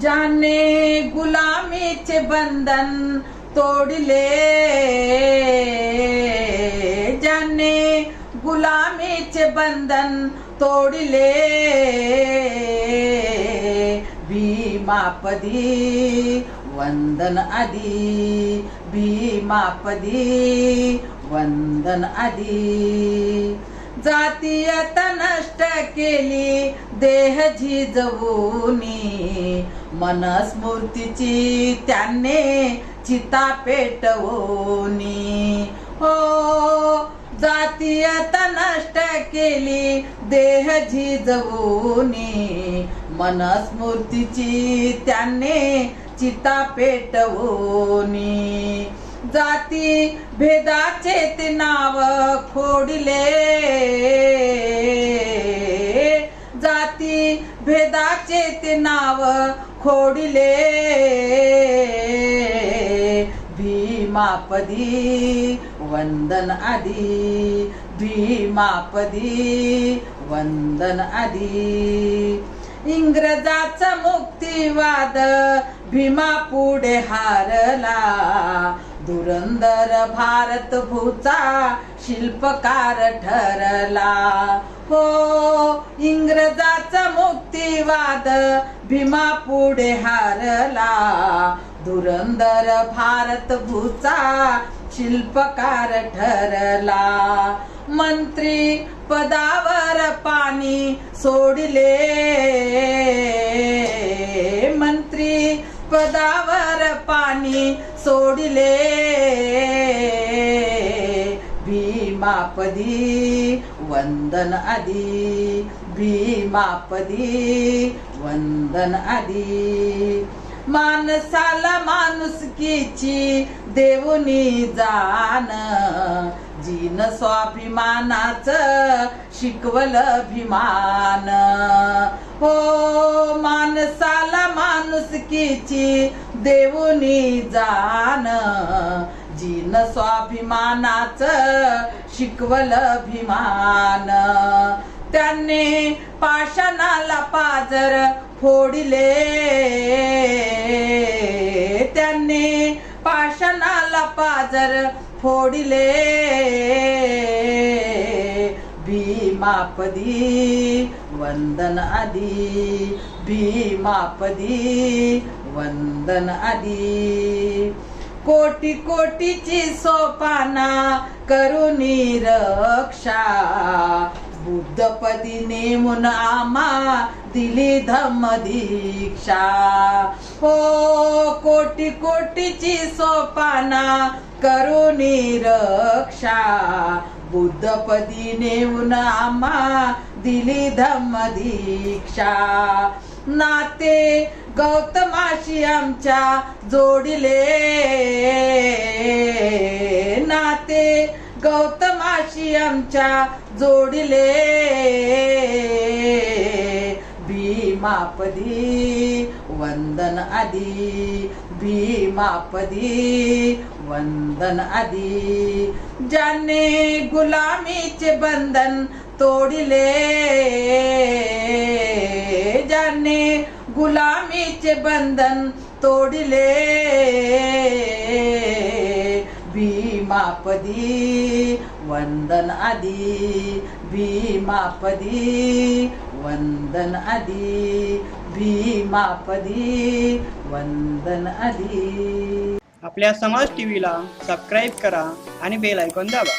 जाने गुलामीचे बंधन तोडले. जाने गुलामीचे बंधन तोडले. भीमापदी वंदन आदी भीमापदी वंदन आदी. जातीयता नष्ट केली देह झिजवूनी. मनस्मूर्तीची त्याने चिता पेटवूनी. हो जातीयता नष्ट केली देह झिजवूनी. मनस्मूर्तीची त्याने चिता पेटवोनी. जाती भेदाचे ते नाव खोडले. जाती भेदाचे ते नाव खोडले. भीमापदी वंदन आदी. भीमापदी वंदन आदी. इंग्रजाचा मुक्तिवाद भीमा पुढे हारला. धुरंदर भारत भूचा शिल्पकार ठरला. हो इंग्रजाचा मुक्तिवाद भीमा पुढे हारला. धुरंदर भारत भूचा शिल्पकार ठरला. मंत्री पदावर पाणी सोडले. पाणी सोडले. भीमापदी वंदन आदी. भीमापदी वंदन आदी. माणसाला माणुसकीची देऊनी जाण. जीन स्वाभिमानाच शिकवल अभिमान. हो माणसाला माणुसकीची देऊनी जाण. जीन स्वाभिमानाच शिकवल अभिमान. त्यांनी पाषाणाला पाजर फोडिले. त्यांनी पाषाणाला पाजर फोडिले. भीमापदी वंदन आदी भीमापदी वंदन आदी. कोटी कोटीची सोपाना करुणी रक्षा बुद्धपदी नेमून आमा दिली धम्म दीक्षा. हो कोटी कोटीची सोपाना करुणी रक्षा बुद्धपदी नेऊन आम्हा दिली धम्म दीक्षा. नाते गौतमाशी आमच्या जोडिले. नाते गौतमाशी आमच्या जोडिले. भीमापदी वंदन आदी भीमापदी वंदन आदी. ज्याने गुलामीचे बंधन तोडिले ज्याने गुलामीचे बंधन तोडिले भीमापदी वंदन आदी भीमापदी वंदन आदी भीमापदी वंदन आदी. आपल्या समाज टीव्हीला सबस्क्राईब करा आणि बेल ऐकून दाबा.